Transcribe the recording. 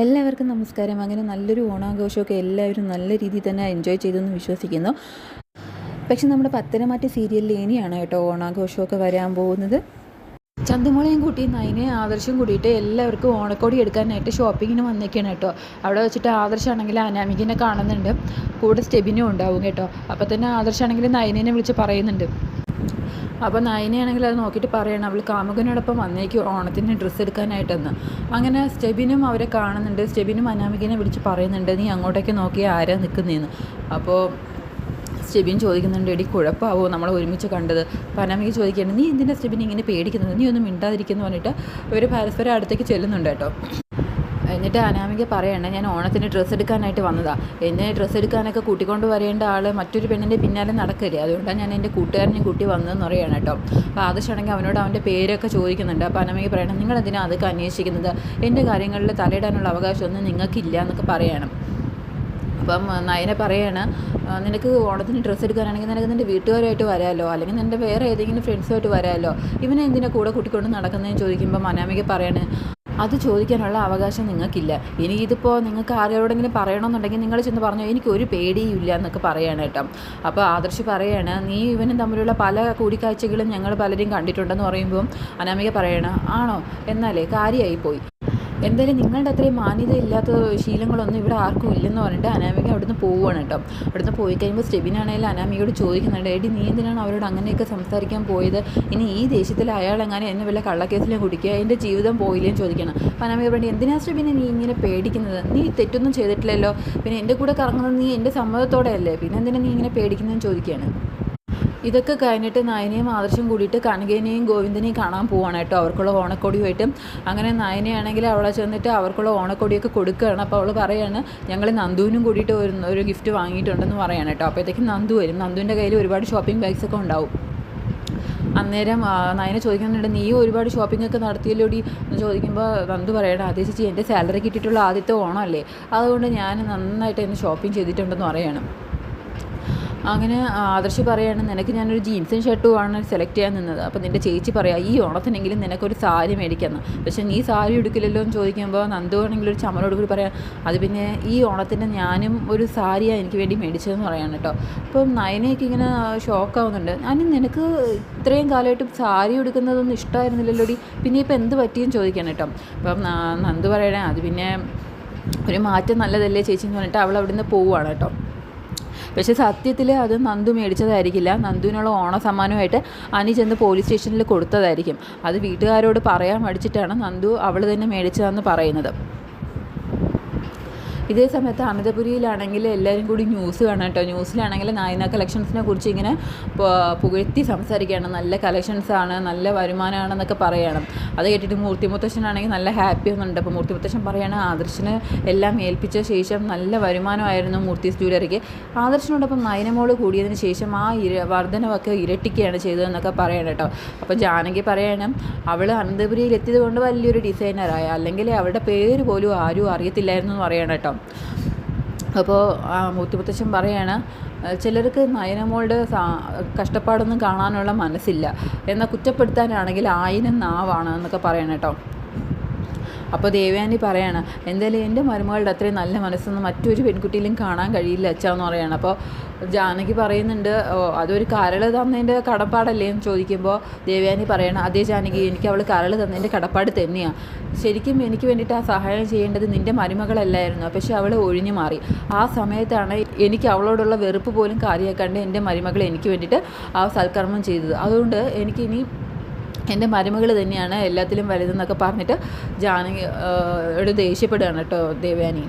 എല്ലാവർക്കും നമസ്കാരം. അങ്ങനെ നല്ലൊരു ഓണാഘോഷമൊക്കെ എല്ലാവരും നല്ല രീതിയിൽ തന്നെ എൻജോയ് ചെയ്തെന്ന് വിശ്വസിക്കുന്നു. പക്ഷെ നമ്മുടെ പത്തനമാറ്റ സീരിയലിൽ ഇനിയാണ് കേട്ടോ ഓണാഘോഷമൊക്കെ വരാൻ പോകുന്നത്. ചന്തുമോളയും കൂട്ടി നൈനെ ആദർശം കൂടിയിട്ട് എല്ലാവർക്കും ഓണക്കോടി എടുക്കാനായിട്ട് ഷോപ്പിങ്ങിന് വന്നേക്കാണ് കേട്ടോ. അവിടെ വെച്ചിട്ട് ആദർശാണെങ്കിൽ അനാമികിനെ കാണുന്നുണ്ട്. കൂടെ സ്റ്റെബിനും ഉണ്ടാവും കേട്ടോ. അപ്പോൾ തന്നെ ആദർശാണെങ്കിൽ നൈനേനെ വിളിച്ച് പറയുന്നുണ്ട്. അപ്പോൾ നയനയാണെങ്കിൽ അത് നോക്കിയിട്ട് പറയണം അവൾ കാമുകനോടൊപ്പം വന്നേക്കും ഓണത്തിന് ഡ്രസ്സ് എടുക്കാനായിട്ടെന്ന്. അങ്ങനെ സ്റ്റെബിനും അവരെ കാണുന്നുണ്ട്. സ്റ്റെബിനും അനാമികനെ വിളിച്ച് പറയുന്നുണ്ട് നീ അങ്ങോട്ടേക്ക് നോക്കി ആരാ നിൽക്കുന്നതെന്ന് അപ്പോൾ സ്റ്റെബിൻ ചോദിക്കുന്നുണ്ട് എടി കുഴപ്പമാവോ നമ്മൾ ഒരുമിച്ച് കണ്ടത്? പനാമിക ചോദിക്കുന്നുണ്ട് നീ എന്തിനാ സ്റ്റെബിൻ ഇങ്ങനെ പേടിക്കുന്നത്? നീ ഒന്നും മിണ്ടാതിരിക്കുന്നു? പറഞ്ഞിട്ട് ഇവർ പരസ്പരം അടുത്തേക്ക് ചെല്ലുന്നുണ്ട് കേട്ടോ. എന്നിട്ട് അനാമിക പറയണേ ഞാൻ ഓണത്തിന് ഡ്രസ്സ് എടുക്കാനായിട്ട് വന്നതാണ് എന്നെ ഡ്രസ്സ് എടുക്കാനൊക്കെ കൂട്ടിക്കൊണ്ട് വരേണ്ട ആൾ മറ്റൊരു പെണ്ണിന്റെ പിന്നാലെ നടക്കരുത് അതുകൊണ്ടാണ് ഞാൻ എന്റെ കൂട്ടുകാരനെയും കൂട്ടി വന്നതെന്ന് പറയണം കേട്ടോ. അപ്പോൾ ആദർശാണെങ്കിൽ അവനോട് അവന്റെ പേരൊക്കെ ചോദിക്കുന്നുണ്ട്. അപ്പോൾ അനാമിക പറയണം നിങ്ങൾ എന്തിനാണ് അതൊക്കെ അന്വേഷിക്കുന്നത്? എന്റെ കാര്യങ്ങളിൽ തലയിടാനുള്ള അവകാശമൊന്നും നിങ്ങൾക്കില്ല എന്നൊക്കെ പറയണം. അപ്പം നയനെ പറയാണ് നിനക്ക് ഓണത്തിന് ഡ്രസ്സ് എടുക്കാനാണെങ്കിൽ നിനക്ക് നിന്റെ വീട്ടുകാരായിട്ട് വരാമല്ലോ അല്ലെങ്കിൽ നിന്റെ വേറെ ഏതെങ്കിലും ഫ്രണ്ട്സുമായിട്ട് വരാമല്ലോ ഇവനെ എന്തിനാ കൂടെ കൂട്ടിക്കൊണ്ട് നടക്കുന്നതെന്ന് ചോദിക്കുമ്പോൾ അനാമിക പറയാണ് അത് ചോദിക്കാനുള്ള അവകാശം നിങ്ങൾക്കില്ല. ഇനി ഇതിപ്പോൾ നിങ്ങൾക്ക് ആരോടെങ്കിലും പറയണമെന്നുണ്ടെങ്കിൽ നിങ്ങൾ ചെന്ന് പറഞ്ഞു എനിക്ക് ഒരു പേടിയും ഇല്ല എന്നൊക്കെ പറയാണ് കേട്ടോ. അപ്പോൾ ആദർശ് പറയാണ് നീ ഇവനും തമ്മിലുള്ള പല കൂടിക്കാഴ്ചകളും ഞങ്ങൾ പലരും കണ്ടിട്ടുണ്ടെന്ന് പറയുമ്പോൾ അനാമിക പറയണം ആണോ? എന്നാലേ കാര്യമായി പോയി എന്തായാലും നിങ്ങളുടെ അത്രയും മാന്യത ഇല്ലാത്ത ശീലങ്ങളൊന്നും ഇവിടെ ആർക്കും ഇല്ലെന്ന് പറഞ്ഞിട്ട് അനാമിക അവിടുന്ന് പോവുകയാണ് കേട്ടോ. അവിടുന്ന് പോയി കഴിയുമ്പോൾ സ്റ്റെബിനാണെങ്കിൽ അനാമികയോട് ചോദിക്കുന്നുണ്ട് എടി നീ എന്തിനാണ് അവരോട് അങ്ങനെയൊക്കെ സംസാരിക്കാൻ പോയത്? ഇനി ഈ ദേശത്തിൽ അയാൾ എങ്ങനെ എന്നെ വല്ല കള്ളക്കേസിലും കുടിക്കുക എന്റെ ജീവിതം പോയില്ലേന്ന് ചോദിക്കണം അപ്പോൾ അനാമിക പറഞ്ഞു എന്തിനാ സ്റ്റെബിനെ നീ ഇങ്ങനെ പേടിക്കുന്നത്? നീ തെറ്റൊന്നും ചെയ്തിട്ടില്ലല്ലോ. പിന്നെ എന്റെ കൂടെ കറങ്ങുന്നത് നീ എന്റെ സമ്മതത്തോടെയല്ലേ? പിന്നെ എന്തിനാ നീ ഇങ്ങനെ പേടിക്കുന്നതെന്ന് ചോദിക്കുകയാണ്. ഇതൊക്കെ കഴിഞ്ഞിട്ട് നയനയും ആദർശം കൂടിയിട്ട് കനകേനെയും ഗോവിന്ദനെയും കാണാൻ പോവാണ് കേട്ടോ. അവർക്കുള്ള ഓണക്കൊടിയുമായിട്ട് അങ്ങനെ നയനയാണെങ്കിൽ അവളെ ചെന്നിട്ട് അവർക്കുള്ള ഓണക്കൊടിയൊക്കെ കൊടുക്കുകയാണ്. അപ്പോൾ അവൾ പറയാണ് ഞങ്ങൾ നന്ദുവിനും കൂടിയിട്ട് ഒരു ഒരു ഗിഫ്റ്റ് വാങ്ങിയിട്ടുണ്ടെന്ന് പറയാണ് കേട്ടോ. അപ്പോഴത്തേക്കും നന്ദു വരും. നന്ദുവിന്റെ കയ്യിൽ ഒരുപാട് ഷോപ്പിംഗ് ബാഗ്സ് ഒക്കെ ഉണ്ടാവും. അന്നേരം നയന ചോദിക്കുന്നുണ്ട് നീ ഒരുപാട് ഷോപ്പിംഗ് ഒക്കെ നടത്തിയല്ലോടി? എന്ന് ചോദിക്കുമ്പോൾ നന്ദു പറയണം അതേ ചേച്ചി എന്റെ സാലറി കിട്ടിയിട്ടുള്ള ആദ്യത്തെ ഓണമല്ലേ? അതുകൊണ്ട് ഞാൻ നന്നായിട്ട് എന്നെ ഷോപ്പിംഗ് ചെയ്തിട്ടുണ്ടെന്ന് പറയണം. അങ്ങനെ ആദർശി പറയാണ് നിനക്ക് ഞാനൊരു ജീൻസും ഷർട്ടും ആണ് സെലക്ട് ചെയ്യാൻ നിന്നത്. അപ്പോൾ നിന്റെ ചേച്ചി പറയാം ഈ ഓണത്തിനെങ്കിലും നിനക്കൊരു സാരി മേടിക്കാമെന്ന് പക്ഷേ നീ സാരി എടുക്കില്ലല്ലോ എന്ന് ചോദിക്കുമ്പോൾ നന്ദു ആണെങ്കിൽ ഒരു ചമലോട് കൂടി പറയാം അത് പിന്നെ ഈ ഓണത്തിന് ഞാനും ഒരു സാരിയാണ് എനിക്ക് വേണ്ടി മേടിച്ചതെന്ന് പറയാണ് കേട്ടോ അപ്പം നയനയ്ക്ക് ഇങ്ങനെ ഷോക്കാവുന്നുണ്ട് ഞാൻ നിനക്ക് ഇത്രയും കാലമായിട്ട് സാരി എടുക്കുന്നതൊന്നും ഇഷ്ടമായിരുന്നില്ലല്ലോടി പിന്നെ ഇപ്പം എന്ത് പറ്റിയെന്ന് ചോദിക്കാൻ കേട്ടോ അപ്പം നന്ദു പറയണേ അത് പിന്നെ ഒരു മാറ്റം നല്ലതല്ലേ ചേച്ചി? എന്ന് പറഞ്ഞിട്ട് അവൾ അവിടുന്ന് പോവുകയാണ് കേട്ടോ പക്ഷേ സത്യത്തിൽ അത് നന്ദു മേടിച്ചതായിരിക്കില്ല. നന്ദുവിനുള്ള ഓണ സമ്മാനമായിട്ട് അനി ചെന്ന് പോലീസ് സ്റ്റേഷനിൽ കൊടുത്തതായിരിക്കും. അത് വീട്ടുകാരോട് പറയാൻ മടിച്ചിട്ടാണ് നന്ദു അവൾ തന്നെ മേടിച്ചതെന്ന് പറയുന്നത്. ഇതേ സമയത്ത് അമിതപുരിയിലാണെങ്കിൽ എല്ലാവരും കൂടി ന്യൂസ് കാണാം കേട്ടോ. ന്യൂസിലാണെങ്കിൽ നായന കളക്ഷൻസിനെ കുറിച്ച് ഇങ്ങനെ പുകഴ്ത്തി സംസാരിക്കുകയാണ്. നല്ല കളക്ഷൻസാണ് നല്ല വരുമാനമാണെന്നൊക്കെ പറയണം. അത് കേട്ടിട്ട് മൂർത്തി മുത്തശ്ശനാണെങ്കിൽ നല്ല ഹാപ്പി ഒന്നുണ്ട് അപ്പോൾ മൂർത്തി പറയാണ് ആദർശിന് എല്ലാം ഏൽപ്പിച്ച ശേഷം നല്ല വരുമാനമായിരുന്നു മൂർത്തി ജ്വല്ലറിക്ക് ആദർശനോടൊപ്പം നയനമോൾ കൂടിയതിന് ശേഷം ആ ഇര വർധനമൊക്കെ ഇരട്ടിക്കുകയാണ് ചെയ്തതെന്നൊക്കെ പറയണം കേട്ടോ. അപ്പോൾ ജാനകി പറയണം അവൾ അനന്തപുരിയിൽ എത്തിയത് കൊണ്ട് വലിയൊരു ഡിസൈനറായ അല്ലെങ്കിൽ അവളുടെ പേര് പോലും ആരും അറിയത്തില്ലായിരുന്നു എന്ന് പറയണം കേട്ടോ. അപ്പോൾ ആ മൂത്തുമുത്തച്ഛൻ പറയാണ് ചിലർക്ക് നയനമോളുടെ കഷ്ടപ്പാടൊന്നും കാണാനുള്ള മനസ്സില്ല. എന്നാൽ കുറ്റപ്പെടുത്താനാണെങ്കിൽ ആയിരം നാവാണ് എന്നൊക്കെ പറയണം കേട്ടോ. അപ്പോൾ ദേവയാനി പറയാണ് എന്തായാലും എന്റെ മരുമകളുടെ അത്രയും നല്ല മനസ്സൊന്നും മറ്റൊരു പെൺകുട്ടിയിലും കാണാൻ കഴിയില്ല അച്ഛാന്ന് പറയാണ്. അപ്പോൾ ജാനകി പറയുന്നുണ്ട് "ഓ, അതൊരു കരൾ തന്നതിന്റെ കടപ്പാടല്ലേ? എന്ന് ചോദിക്കുമ്പോൾ ദേവയാനി പറയണം അതേ ജാനകി എനിക്ക് അവൾ കരൾ തന്നതിന്റെ കടപ്പാട് തന്നെയാണ് ശരിക്കും എനിക്ക് വേണ്ടിയിട്ട് ആ സഹായം ചെയ്യേണ്ടത് നിന്റെ മരുമകളല്ലായിരുന്നു. പക്ഷെ അവൾ ഒഴിഞ്ഞു മാറി. ആ സമയത്താണ് എനിക്ക് അവളോടുള്ള വെറുപ്പ് പോലും കാര്യമാക്കാണ്ട് എന്റെ മരുമകൾ എനിക്ക് വേണ്ടിയിട്ട് ആ സൽക്കർമ്മം ചെയ്തത്. അതുകൊണ്ട് എനിക്കിനി എന്റെ മരുമകൾ തന്നെയാണ് എല്ലാത്തിലും വലുതെന്നൊക്കെ പറഞ്ഞിട്ട് ജാനകി ഒരു ദേഷ്യപ്പെടുകയാണ് കേട്ടോ ദേവയാനി.